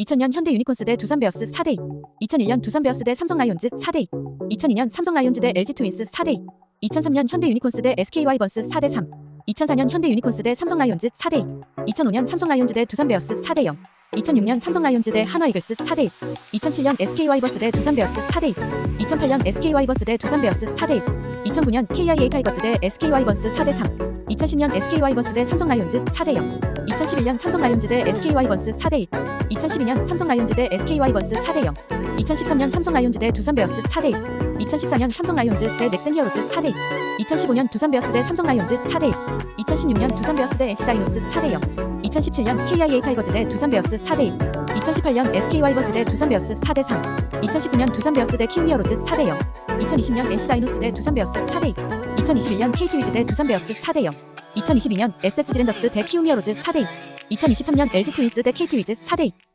2000년 현대 유니콘스 대 두산 베어스 4대 2 2001년 두산 베어스 대 삼성 라이온즈 4대 2 2002년 삼성 라이온즈 대 LG 트윈스 4대 2 2003년 현대 유니콘스 대 SK 와이번스 4대 3 2004년 현대 유니콘스 대 삼성 라이온즈 4대 2 2005년 삼성 라이온즈 대 두산 베어스 4대 0 2006년 삼성 라이온즈 대 한화 이글스 4대 1 2007년 SK 와이번스 대 두산 베어스 4대2 2008년 SK 와이번스 대 두산 베어스 4대 1 2009년 KIA 타이거즈 대 SK 와이번스 4대 3 2010년 SK 와이번스 대 삼성 라이온즈 4대 0 2011년 삼성 라이온즈 대 SK 와이번스 4대 1 2012년 삼성 라이온즈 대 SK 와이번스 4대 0 2013년 삼성 라이온즈 대 두산 베어스 4대 1 2014년 삼성 라이온즈 대 넥센 히어로즈 4대2 2015년 두산 베어스 대 삼성 라이온즈 4대 1 2016년 두산 베어스 대 NC 다이노스 4대 0 2017년 KIA 타이거즈 대 두산 베어스 4대 1 2018년 SK 와이번스 대 두산 베어스 4대 3 2019년 두산 베어스 대킹 히어로즈 4대 0 2020년 NC 다이노스 대 두산 베어스 4대 2 2021년 KT 위즈 대 두산 베어스 4대 0 2022년 SS 디랜더스 대 키움 히어로즈 4대 2 2023년 LG 트윈스 대 KT 위즈 4대 2